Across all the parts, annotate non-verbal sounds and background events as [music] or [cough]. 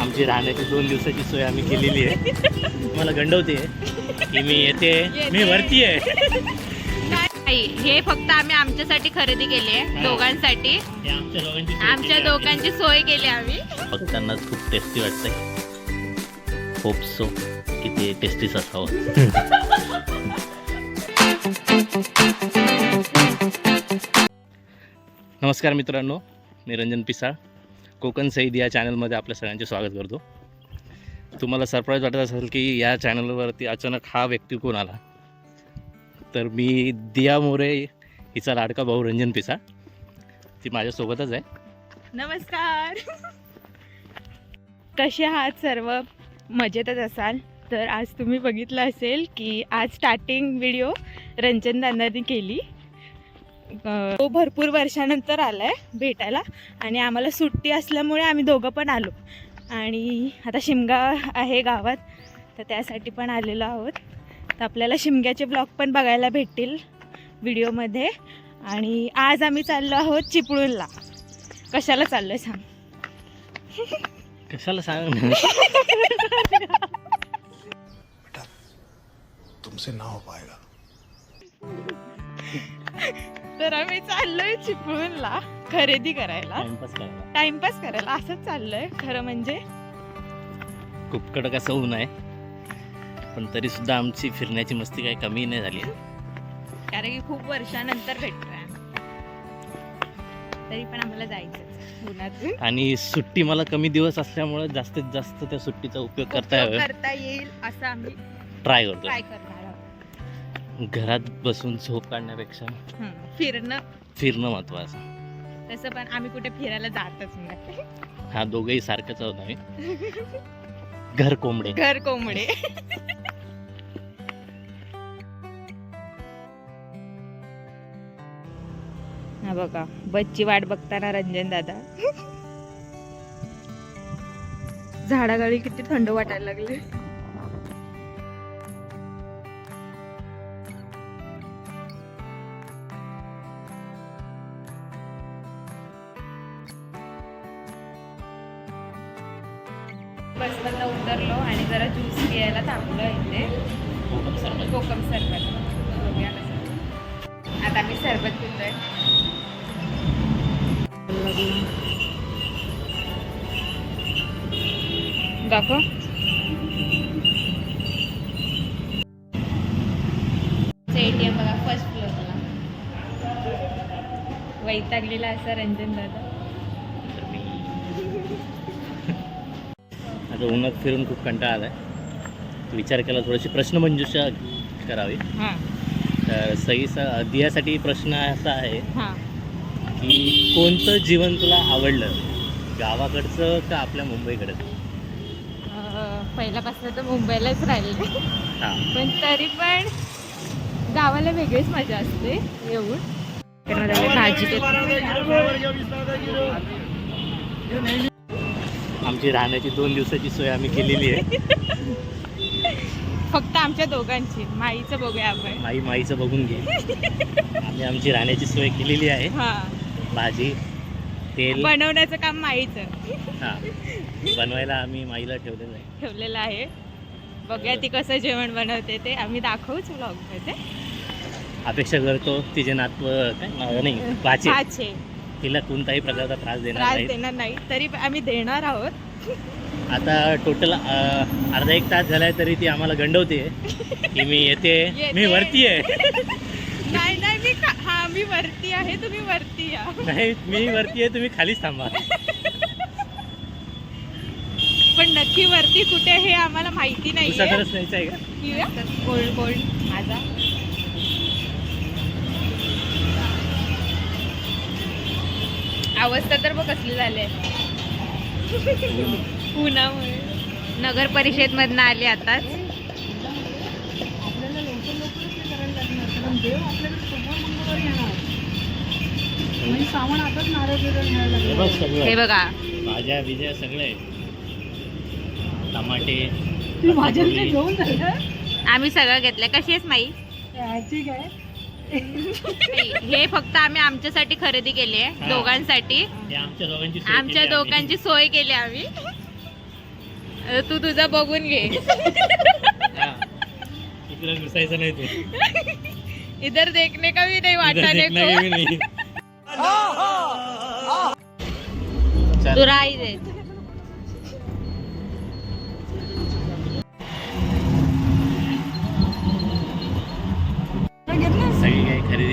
आमची राहण्याची दोन दिवसाची सोय आम्ही केलेली आहे. मला गंडवते. की मी येते. मी वरती आहे. नाही हे फक्त आम्ही आमच्यासाठी खरेदी केली आहे. दोघांसाठी. हे आमच्या दोघांची सोय आमच्या केली आहे. दोघांची सोय केली आम्ही. खूप टेस्टी वाटतंय. होप सो की ते टेस्टीच असावं. नमस्कार मित्रांनो. मी रंजन पिसाळ. कोकण सईद या चॅनलमध्ये आपल्या सगळ्यांचे स्वागत करतो. तुम्हाला सरप्राईज वाटत असेल की या चॅनलवरती अचानक हा व्यक्ती कोण आला? तर मी दिया मोरे हिचा लाडका भाऊ रंजन पिसा. ती माझ्यासोबतच आहे. नमस्कार. कसे आहात सर्व? मजेतच असाल? तर आज तुम्ही बघितलं असेल की आज स्टार्टिंग व्हिडिओ रंजन दादांनी केली. तो भरपूर वर्षानंतर आलाय भेटायला आणि आम्हाला सुट्टी असल्यामुळे आम्ही दोघं पण आलो. आणि आता शिमगा आहे गावात तर त्यासाठी पण आलेलो आहोत. तर आपल्याला शिमग्याचे ब्लॉग पण बघायला भेटतील व्हिडिओमध्ये. आणि आज आम्ही चाललो आहोत चिपळूणला. कशाला चाललोय सांग? कशाला सांग? तुमसे ना हो पाएगा तर आम्ही चाललोय चिपळूणला खरेदी करायला. टाइमपास करायला. टाइमपास करायला. असंच चाललोय. खरं म्हणजे? खूप कडक असं ऊन आहे. पण तरी सुद्धा आमची फिरण्याची मस्ती काही कमी नाही झाली. कारण की खूप वर्षानंतर भेटतोय. तरी पण आम्हाला जायचं उन्हातून आणि सुट्टी मला कमी दिवस असल्यामुळे जास्तीत जास्त त्या सुट्टीचा उपयोग करता करता येईल असं आम्ही ट्राय करतो ट्राय करणार. आहोत घरात बसून झोप काढण्यापेक्षा फिरणं. फिरणं महत्वाचं. तसं पण आम्ही कुठे फिरायला जातच नाही. हा दोघंही सारखंच आहोत आम्ही. घर कोंबडे. घर कोंबडे. हा बघा बसची वाट बघताना रंजन दादा. झाडागाळी किती थंड वाटायला लागले. बसमधनं उतरलो आणि जरा ज्यूस पियायला थांबलो इथे. कोकम सरबत. बघूया कसं. आता आम्ही सरबत पितोय. दाखव. एटीएम बघा फर्स्ट फ्लोअरला वैतागलेला असा रंजन दादा. मी आता उन्हात फिरून खूप कंटाळा आलाय. विचार केला थोडीशी प्रश्नमंजुषा करावी. हां. तर सईसा दियासाठी प्रश्न असा आहे हां. की कोणतं जीवन तुला आवडलं? गावाकडचं का आपल्या मुंबईकडचं? पहिल्यापासून तर मुंबईलाच राहिले हां. पण तरी पण गावाला वेगळीच मजा असते येऊन भाजी. आमची राहण्याची दोन दिवसाची सोय आम्ही केलेली आहे. फक्त आमच्या दोघांची माईचं बघूया आपण. माई माईचं बघून घे. आम्ही आमची राहण्याची सोय केलेली आहे. हा. भाजी तेल. बनवण्याचं काम माईचं. हां. बनवायला आम्ही माईला ठेवलेलं आहे. ठेवलेलं आहे. बघूया ती कसं जेवण बनवते ते. आम्ही दाखवूच व्लॉगमध्ये अपेक्षा करतो तिचे नातव काय? नाव नाही. पाचे पाचे तिला कोणताही प्रकारचा त्रास देणार त्रास नाही देणार नाही तरी आम्ही देणार आहोत. आता टोटल अर्धा एक तास झालाय तरी ती आम्हाला गंडवते की मी येते येते. मी वरती आहे. नाही नाही मी खा- हा मी वरती आहे तुम्ही वरती या. नाही मी वरती आहे तुम्ही खालीच थांबा. पण नक्की वरती कुठे हे आम्हाला माहिती दुसरा नाहीये खरंच न्यायचा आहे का? माझा. अवस्था तर बघ कसली झाली आहे. उन्हामुळे नगर परिषद मधनं आले आताच. हे बघ हे भाज्या बिज्या सगळे. टमाटे आम्ही सगळं घेतलं कशी आहेस माई? ह्याची काय हे फक्त आम्ही आमच्यासाठी खरेदी केली आहे. दोघांसाठी. आमच्या दोघांची सोय आमच्या केली आम्ही. दोघांची सोय केली आम्ही. अ, तू तुझं बघून घे. घुसायचं नाही ते. इधर देखने का भी नहीं वाटा इधर देखना देखो.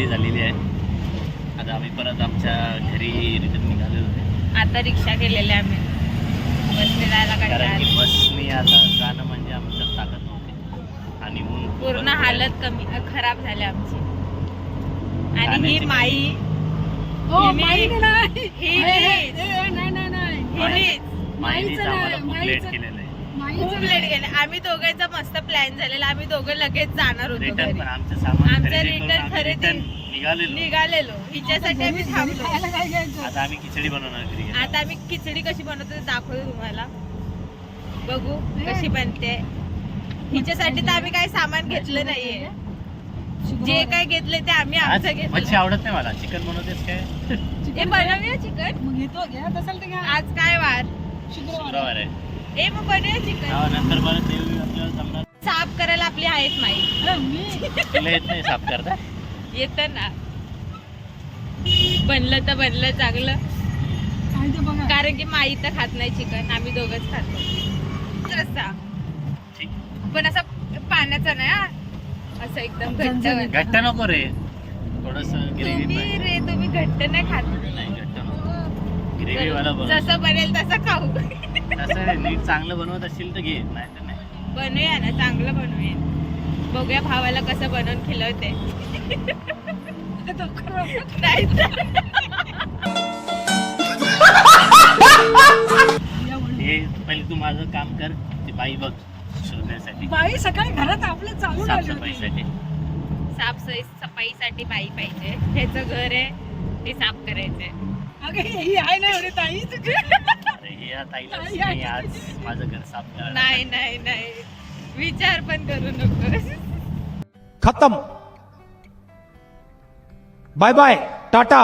खरेदी झालेली आहे. आता आम्ही परत आमच्या घरी रिटर्न निघालेलो आहे. आता रिक्षा केलेल्या आम्ही. बसने जायला कारण की. बसनी आता जाणं म्हणजे आमच्यात ताकद नव्हती. आणि ऊन पूर्ण होतं. हालत कमी खराब झाली आमची. आणि ही माई माईनीच आम्हाला खूप लेट केलेलं आहे. खूप लेट गेले. आम्ही दोघांचा मस्त प्लॅन झालेला. आम्ही दोघं लगेच जाणार होतो रिटर्न घरी. पण आमचं सामान आमचं खरेदी करून return आम्ही खरेदी. return निघालेलो. निघालेलो. हिच्यासाठी आम्ही थांबलो. आता आम्ही खिचडी बनवणार घरी. गेल्यावर. आता आम्ही खिचडी कशी बनवतो ते दाखवतो तुम्हाला. बघू कशी बनते. हिच्यासाठी तर आम्ही काही सामान घेतलं नाहीये. जे काय घेतले ते आम्ही आज आमचं मच्छी घेतलं आवडत नाही मला. चिकन बनवतेस काय? [laughs] हे बनवूया चिकन. आज काय वार? शुक्रवार आहे. ए मग बनवूया चिकन हा, नंतर परत येऊ आपल्याला जमणार साफ करायला आपली आहेत माई. तुला येत नाही साफ करता? येत ना. बनलं तर बनलं चांगलं. कारण की माई तर खात नाही चिकन आम्ही दोघच खातो. पण असा पाण्याचा नाही हा. असं एकदम घट्ट घट्ट नको रे. थोडस ग्रेव्ही तुम्ही रे तुम्ही घट्ट नाही खात. नाही घट्ट नको. ग्रेव्ही वाला बनव जसं बनेल तसं खाऊ. तसं रे, नीट चांगलं बनवत असशील तर घे नाही तर नाही. बनवूया ना चांगलं बनवूया बघूया भावाला कसं बनवून खिलवते. नाही तर. हे पहिले तू माझं काम कर ते बाई बघ शोधण्यासाठी बाई सकाळी घरात आपलं चालू साफसफाईसाठी साफसफाई सफाईसाठी. बाई पाहिजे. ह्याचं घर आहे ते साफ करायचंय. अगं ही आहे ना एवढी ताई. तुझी अरे हे या ताईला ताई मी आहे. आज माझं घर साफ नाही नाही नाही. विचार पण करू नको. खत्म. Bye bye tata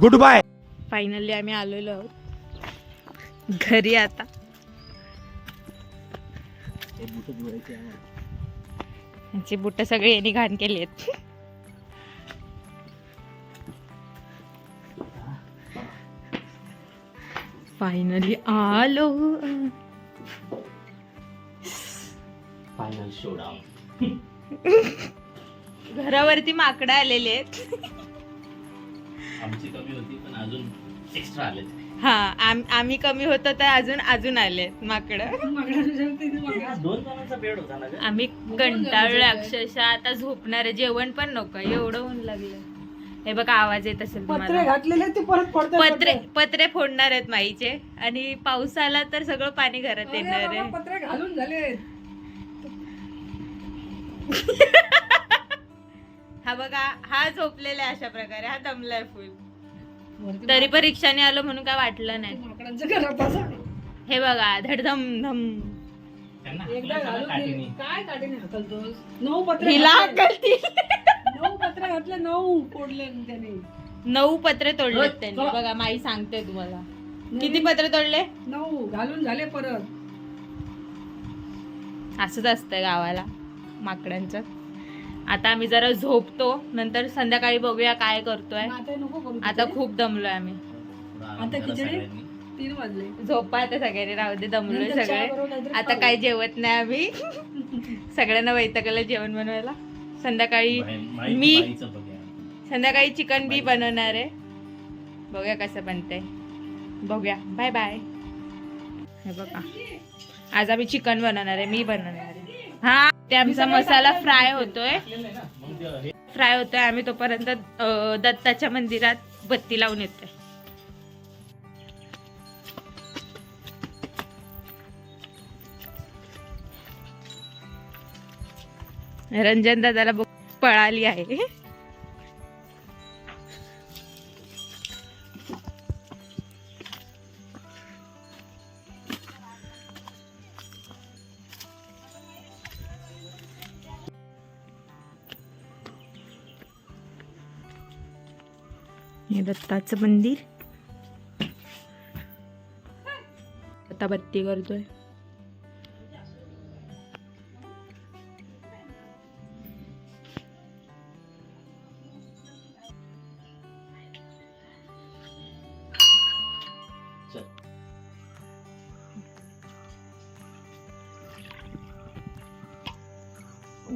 good bye finally आम्ही आलेलो आहोत. घरी आता. यांची बुट सगळी यांनी घाण केली आहेत. फायनली आलो. फायनल शोडाऊन घरावरती माकडं आलेले आहेत. आमची कमी होती पण अजून एक्स्ट्रा आले हा आम- आम्ही कमी होतो तर अजून अजून आले माकडं. दोन जणांचा बेड होता ना ग? आम्ही कंटाळलो अक्षरशः. आता झोपणार आहे जेवण पण नको एवढं ऊन लागलं. हे बघा आवाज येत असेल पत्रे घातलेले ते परत पत्रे पत्रे. फोडणार आहेत माईचे. आणि पाऊस आला तर सगळं पाणी घरात येणार आहे. पत्रे घालून झाले हा बघा हा झोपलेला आहे अशा प्रकारे. हा दमलाय फुल तरी पण रिक्षाने आलो म्हणून काय वाटलं नाही. हे बघा धडधम धम. त्यांना एकदा घालून. काय काढीने हिला. नऊ पत्रे घातले नऊ फोडले त्याने. नऊ पत्रे तोडलेत त्यांनी. बघा माई सांगते तुम्हाला. किती पत्रे तोडले? नऊ. घालून झाले परत. असंच असतं गावाला माकडांचं. आता आम्ही जरा झोपतो. नंतर संध्याकाळी बघूया काय करतोय. आता नको करू आता खिचडी. खूप दमलोय आम्ही. आता खिचडी? तीन वाजले. झोपा आता सगळ्यांनी राहू दे दमलोय नंतर चहा सगळे. बरोबर काहीतरी आता खाऊ. काही जेवत नाही आम्ही. [laughs] सगळ्यांना वैतागलं जेवण बनवायला. संध्याकाळी मी-. संध्याकाळी चिकन बी बनवणार आहे. बघूया कसं बनतंय. बघूया. Bye bye. हे बघा. आज आम्ही चिकन बनवणार आहे मी बनवणार आहे. हा ते आमचा मसाला फ्राय होतोय. हे- फ्राय होतोय. आम्ही तोपर्यंत दत्ताच्या मंदिरात बत्ती लावून येतोय. रंजन दादाला बघ पळाली आहे. हे दत्ताचं मंदिर. आता बत्ती करतोय.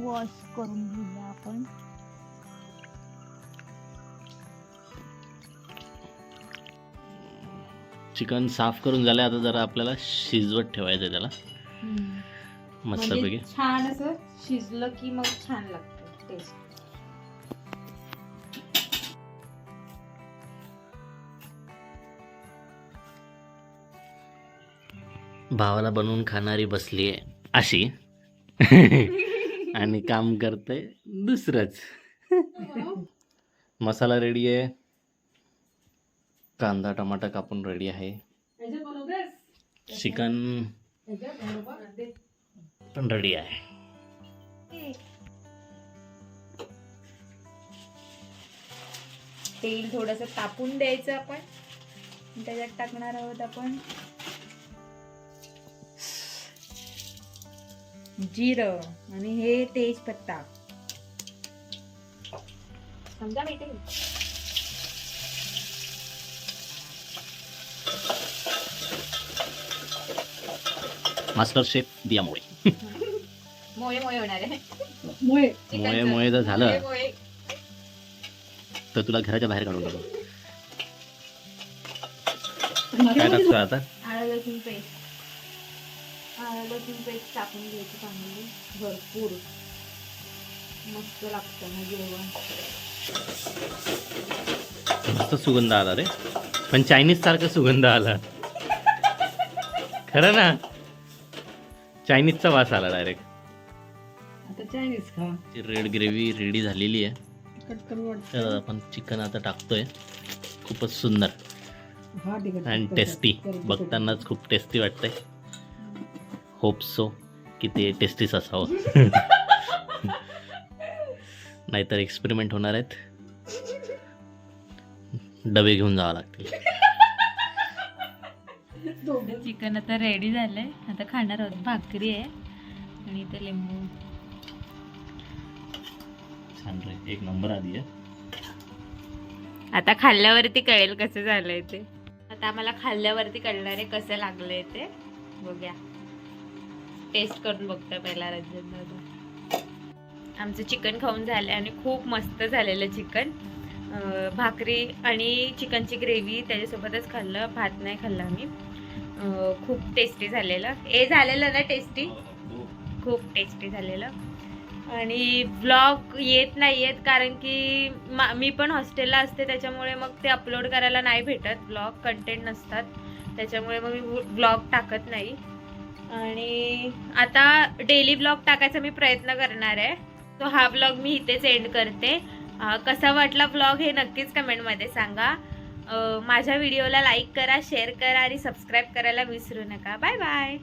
वॉश करून घेऊया आपण. चिकन साफ करून झालं आता जरा आपल्याला शिजवत ठेवायचं आहे त्याला मस्तपैकी. म्हणजे छान असं शिजलं की मग छान लागतं टेस्ट भावाला बनवून खाणारी बसली आहे अशी. [laughs] आणि काम करते दुसरंच. मसाला रेडी आहे. कांदा टमाटा कापून रेडी आहे. चिकन पण रेडी आहे. तेल थोडस तापून द्यायचं आपण. त्याच्यात टाकणार आहोत आपण. जिरं आणि हे तेजपत्ता. समजा माहिती मास्टर शेफ दिया [laughs] मोळे मोये मोये होणार आहे. मुळे. मोळे मोळे जर झालं. तर तुला घराच्या बाहेर काढून टाकू. काय टाकतो आता? आलं लसूण पेस्ट. लसूण पेस्ट टाकून घ्यायची चांगली. भरपूर. मस्त लागतं मग जेवण. मस्त सुगंध आला रे. पण चायनीज सारखा सुगंध आला. खरं ना? चायनीजचा वास आला डायरेक्ट आता चायनीज खा. रेड ग्रेव्ही रेडी झालेली आहे. तर आपण चिकन आता टाकतोय. खूपच सुंदर आणि टेस्टी. बघतानाच खूप टेस्टी वाटतंय. होप सो की ते टेस्टीच असावं. नाहीतर एक्सपेरिमेंट होणार आहेत. डबे घेऊन जावं लागतील. दोघं. चिकन आता रेडी झालंय. आता खाणार आहोत. भाकरी आहे. आणि इथे लिंबू. छान रे. एक नंबर आधी आहे. आता खाल्ल्यावरती कळेल कसं झालंय ते. आता आम्हाला खाल्ल्यावरती कळणार आहे कसं लागलंय ते. बघूया. टेस्ट करून बघतो पहिला रंजन दादा आमचं चिकन खाऊन झालं आणि खूप मस्त झालेलं चिकन. भाकरी आणि चिकनची ग्रेव्ही त्याच्यासोबतच खाल्लं भात नाही खाल्ला आम्ही. खूप टेस्टी झालेलं. हे झालेलं ना टेस्टी खूप टेस्टी झालेलं. आणि ब्लॉग येत नाही आहेत कारण की मा- मी पण हॉस्टेलला असते त्याच्यामुळे मग ते अपलोड करायला नाही भेटत. ब्लॉग कंटेंट नसतात. त्याच्यामुळे मग मी ब्लॉग टाकत नाही. आणि आता डेली ब्लॉग टाकायचा मी प्रयत्न करणार आहे. तो हा ब्लॉग मी इथेच एंड करते. कसा वाटला ब्लॉग हे नक्कीच कमेंटमध्ये सांगा. माझ्या व्हिडिओला लाईक करा शेअर करा आणि सबस्क्राईब करायला विसरू नका. Bye bye